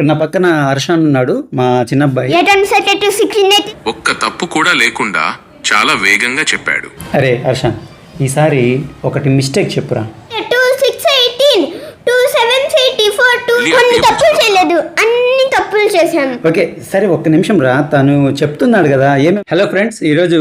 ఇక్కడ నా పక్కన హర్షాన్ ఉన్నాడు మా సిక్స్టీన్ ఎయిట్ ఒక్క తప్పు కూడా లేకుండా చాలా వేగంగా చెప్పాడు. అరే హర్షాన్ ఈసారి ఒకటి మిస్టేక్ చెప్పురా. Two six eighteen two seven eighty four two కొన్ని తప్పులు చేయలేదు. అన్ని తప్పులు చేశాను. ఓకే సరే ఒక్క నిమిషం రా. తను చెప్తున్నాడు కదా ఏమి? హలో ఫ్రెండ్స్ ఈరోజు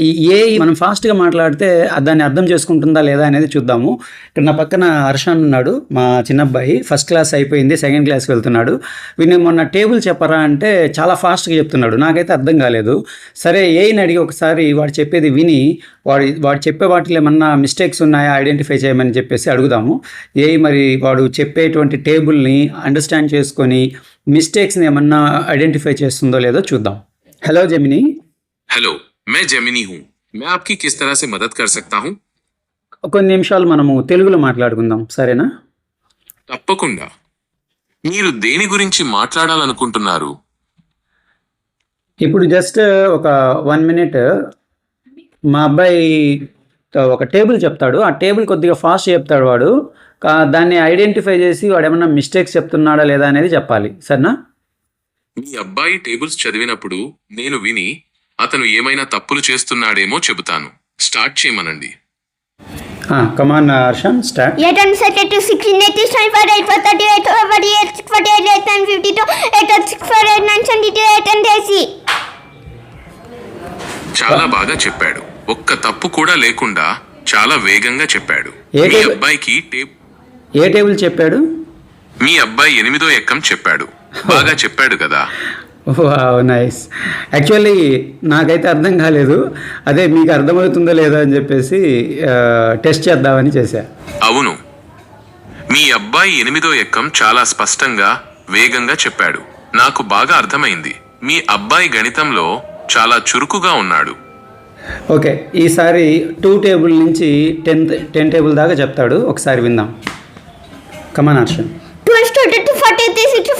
ఈ ఏ మనం ఫాస్ట్గా మాట్లాడితే దాన్ని అర్థం చేసుకుంటుందా లేదా అనేది చూద్దాము. ఇక్కడ నా పక్కన హర్షన్ ఉన్నాడు మా చిన్నబ్బాయి. ఫస్ట్ క్లాస్ అయిపోయింది సెకండ్ క్లాస్కి వెళ్తున్నాడు. వీడిని మొన్న టేబుల్ చెప్పరా అంటే చాలా ఫాస్ట్గా చెప్తున్నాడు. నాకైతే అర్థం కాలేదు. సరే ఏని అడిగి ఒకసారి వాడు చెప్పేది విని వాడు వాడు చెప్పే వాటిలో ఏమన్నా మిస్టేక్స్ ఉన్నాయా ఐడెంటిఫై చేయమని చెప్పేసి అడుగుదాము. ఏ మరి వాడు చెప్పేటువంటి టేబుల్ని అండర్స్టాండ్ చేసుకొని వెరైటీస్ని ఏమన్నా ఐడెంటిఫై చేస్తుందో లేదో చూద్దాం. హలో జెమిని హలో మే జెమిని హూ మే ఆప్కి కిస్ తరహ సే మదద్ కర్ సక్తా హూ కొన్ని నిమిషాలు మనము తెలుగులో మాట్లాడుకుందాం సరేనా? తప్పకుండా. మీరు దేని గురించి మాట్లాడాలనుకుంటున్నారు? ఇప్పుడు జస్ట్ ఒక వన్ మినిట్ మా అబ్బాయి ఒక టేబుల్ చెప్తాడు. ఆ టేబుల్ కొద్దిగా ఫాస్ట్ చెప్తాడు వాడు. దాన్ని ఐడెంటిఫై చేసి వాడు ఏమన్నా మిస్టేక్స్ చెప్తున్నాడా లేదా అనేది చెప్పాలి. సరేనా? మీ అబ్బాయి టేబుల్స్ చదివినప్పుడు నేను విని అతను ఏమైనా తప్పులు చేస్తున్నాడేమో చెబుతాను. స్టార్ట్ చేయమనండి. Come on Harshan start eight two eighty seven four eight four thirty eight four forty eight six forty eight eight nine fifty two eight six four eight nine seventy two eight eighty చాలా బాగా చెప్పాడు. ఒక్క తప్పు కూడా లేకుండా చాలా వేగంగా చెప్పాడు. మీ? అబ్బాయికి ఏ టేబుల్ చెప్పాడు? మీ అబ్బాయి ఎనిమిదో ఎక్కం చెప్పాడు. బాగా చెప్పాడు కదా. నైస్. యాక్చువల్లీ నాకైతే అర్థం కాలేదు. అదే మీకు అర్థమవుతుందో లేదో అని చెప్పేసి టెస్ట్ చేద్దామని చేశా. అవును. మీ అబ్బాయి ఎనిమిదో ఎక్కం చాలా స్పష్టంగా వేగంగా చెప్పాడు. నాకు బాగా అర్థమైంది. మీ అబ్బాయి గణితంలో చాలా చురుకుగా ఉన్నాడు. ఓకే ఈసారి టూ టేబుల్ నుంచి టెన్ టెన్ టేబుల్ దాకా చెప్తాడు. ఒకసారి విందాం. కమాన్ హర్షన్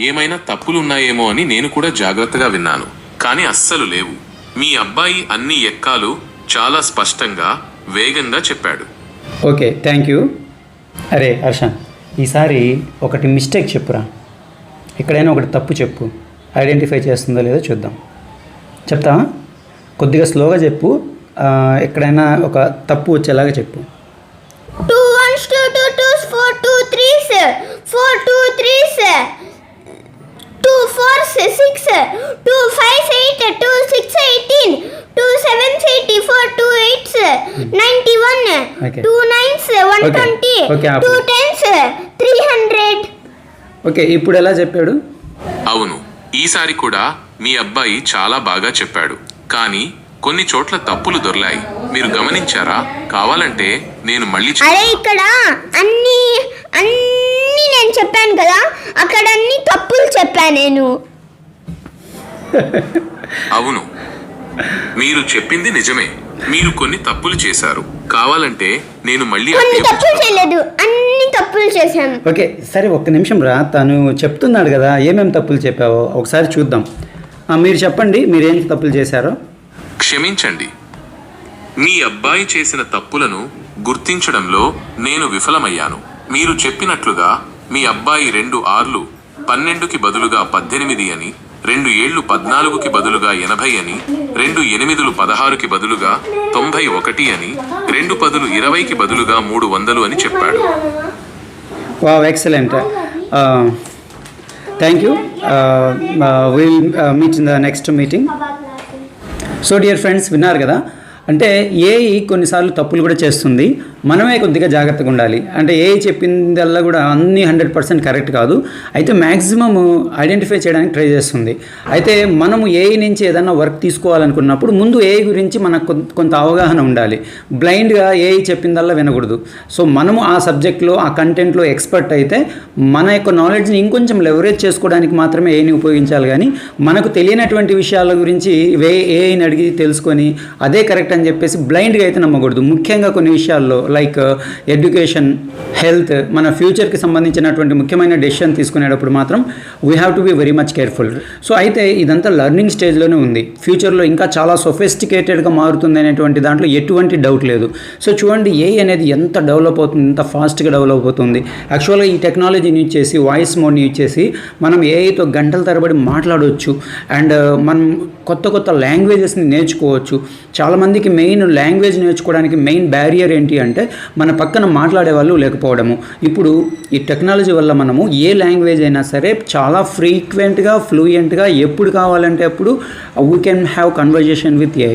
ఏమైనా తప్పులున్నాయేమో అని నేను కూడా జాగ్రత్తగా విన్నాను. కానీ అస్సలు లేవు. మీ అబ్బాయి అన్ని ఎక్కాలు చాలా స్పష్టంగా వేగంగా చెప్పాడు. Okay thank you. అరే హర్షన్ ఈసారి ఒకటి మిస్టేక్ చెప్పురా. ఎక్కడైనా ఒకటి తప్పు చెప్పు. ఐడెంటిఫై చేస్తుందో లేదో చూద్దాం. చెప్తావా కొద్దిగా స్లోగా చెప్పు. ఎక్కడైనా ఒక తప్పు వచ్చేలాగా చెప్పు. Two ones two two twos four two threes four two threes two fours six two five eight two six eighteen two sevens eighty four two eights ninety one. Two nines one. Twenty. Two tens three hundred okay ఇప్పుడు ఎలా చెప్పాడు? అవును. ఈసారి కూడా మీ అబ్బాయి చాలా బాగా చెప్పాడు. కానీ కొన్ని చోట్ల తప్పులు దొర్లాయి. మీరు గమనించారా? కావాలంటే నేను మళ్ళీ అరే ఇక్కడ అన్ని అన్ని నేను చెప్పాను కదా అక్కడ అన్ని తప్పులు చెప్పాను నేను. అవును. మీరు చెప్పింది నిజమే. మీరు కొన్ని తప్పులు చేశారు. కావాలంటే నేను మళ్ళీ కొన్ని టేబుల్ తప్పులు చేయలేదు. అన్ని తప్పులు చేశాను ఓకే సరే ఒక్క నిమిషం రా. తను చెప్తున్నాడు కదా ఏమేమి తప్పులు చెప్పావో ఒకసారి చూద్దాం. ఆ, మీరు చెప్పండి మీరేం తప్పులు చేశారో. క్షమించండి. మీ అబ్బాయి చేసిన తప్పులను గుర్తించడంలో నేను విఫలమయ్యాను. మీరు చెప్పినట్లుగా మీ అబ్బాయి రెండు ఆర్లు పన్నెండుకి బదులుగా పద్దెనిమిది అని రెండు ఏళ్ళు పద్నాలుగుకి బదులుగా ఎనభై అని రెండు ఎనిమిదిలు పదహారుకి బదులుగా తొంభై ఒకటి అని రెండు పదులు ఇరవైకి బదులుగా మూడు వందలు అని చెప్పాడు. Wow excellent thank you will meet in the next meeting so dear friends విన్నారు కదా? అంటే ఏఐ కొన్నిసార్లు తప్పులు కూడా చేస్తుంది. మనమే కొద్దిగా జాగ్రత్తగా ఉండాలి. అంటే ఏ చెప్పిందల్లా కూడా అన్ని హండ్రెడ్ పర్సెంట్ కరెక్ట్ కాదు. అయితే మ్యాక్సిమమ్ ఐడెంటిఫై చేయడానికి ట్రై చేస్తుంది. అయితే మనము ఏఐ నుంచి ఏదైనా వర్క్ తీసుకోవాలనుకున్నప్పుడు ముందు ఏఐ గురించి మనకు కొంత- అవగాహన ఉండాలి. బ్లైండ్గా ఏఐ చెప్పిందల్లా వినకూడదు. సో మనము ఆ సబ్జెక్ట్లో ఆ కంటెంట్లో ఎక్స్పర్ట్ అయితే మన యొక్క నాలెడ్జ్ని ఇంకొంచెం లెవరేజ్ చేసుకోవడానికి మాత్రమే ఏఐని ఉపయోగించాలి కానీ మనకు తెలియనటువంటి విషయాల గురించి వే ఏఐని అడిగి తెలుసుకొని అదే కరెక్ట్ అని చెప్పేసి బ్లైండ్గా అయితే నమ్మకూడదు. ముఖ్యంగా కొన్ని విషయాల్లో లైక్ ఎడ్యుకేషన్ హెల్త్ మన ఫ్యూచర్కి సంబంధించినటువంటి ముఖ్యమైన డెసిషన్ తీసుకునేటప్పుడు మాత్రం we have to be very much careful so అయితే ఇదంతా లర్నింగ్ స్టేజ్లోనే ఉంది. ఫ్యూచర్లో ఇంకా చాలా సొఫిస్టికేటెడ్గా మారుతుంది అనేటువంటి దాంట్లో ఎటువంటి డౌట్ లేదు. సో చూడండి ఏ అనేది ఎంత డెవలప్ అవుతుంది ఎంత ఫాస్ట్గా డెవలప్ అవుతుంది. యాక్చువల్గా ఈ టెక్నాలజీని యూజ్ చేసి వాయిస్ మోడ్ని యూజ్ చేసి మనం ఏఐతో గంటల తరబడి మాట్లాడవచ్చు అండ్ uh, మనం కొత్త కొత్త లాంగ్వేజెస్ని నేర్చుకోవచ్చు. చాలామందికి మెయిన్ లాంగ్వేజ్ నేర్చుకోవడానికి మెయిన్ బ్యారియర్ ఏంటి అంటే మన పక్కన మాట్లాడే వాళ్ళు లేకపోవడము. ఇప్పుడు ఈ టెక్నాలజీ వల్ల మనము ఏ లాంగ్వేజ్ అయినా సరే చాలా ఫ్రీక్వెంట్గా ఫ్లూయెంట్గా ఎప్పుడు కావాలంటే అప్పుడు we can have conversation with a